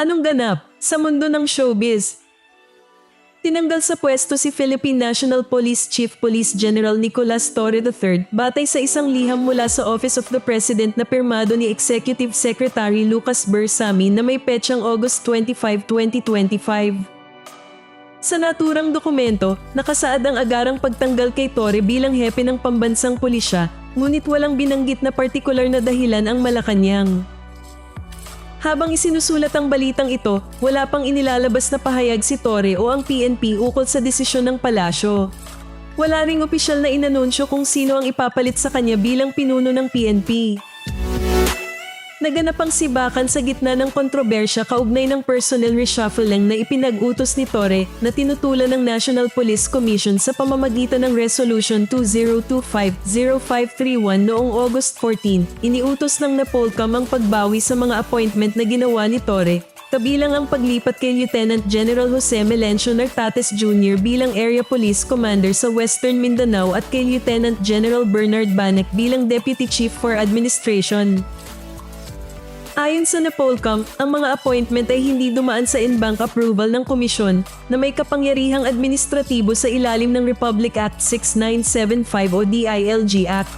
Anong ganap sa mundo ng showbiz? Tinanggal sa pwesto si Philippine National Police Chief Police General Nicolas Torre III batay sa isang liham mula sa Office of the President na pirmado ni Executive Secretary Lucas Bersami na may petsang August 25, 2025. Sa naturang dokumento, nakasaad ang agarang pagtanggal kay Torre bilang hepe ng pambansang pulisya, ngunit walang binanggit na partikular na dahilan ang Malacanang. Habang isinusulat ang balitang ito, wala pang inilalabas na pahayag si Torre o ang PNP ukol sa desisyon ng palasyo. Wala ring opisyal na inanunsyo kung sino ang ipapalit sa kanya bilang pinuno ng PNP. Naganap ang sibakan sa gitna ng kontrobersya kaugnay ng personnel reshuffling na ipinag-utos ni Torre na tinutulan ng National Police Commission sa pamamagitan ng Resolution 2025-0531 noong August 14. Iniutos ng Napolcom ang pagbawi sa mga appointment na ginawa ni Torre, kabilang ang paglipat kay Lieutenant General Jose Melencio Nartates Jr. bilang Area Police Commander sa Western Mindanao at kay Lieutenant General Bernard Banek bilang Deputy Chief for Administration. Ayon sa Napolcom, ang mga appointment ay hindi dumaan sa in-bank approval ng komisyon na may kapangyarihang administratibo sa ilalim ng Republic Act 6975 o DILG Act.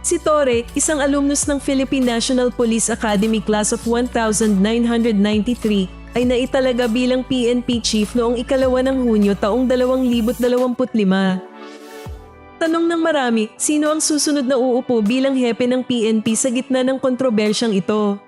Si Torre, isang alumnus ng Philippine National Police Academy Class of 1993, ay naitalaga bilang PNP Chief noong ikalawa ng Hunyo taong 2025. Tanong ng marami, sino ang susunod na uupo bilang hepe ng PNP sa gitna ng kontrobersyang ito?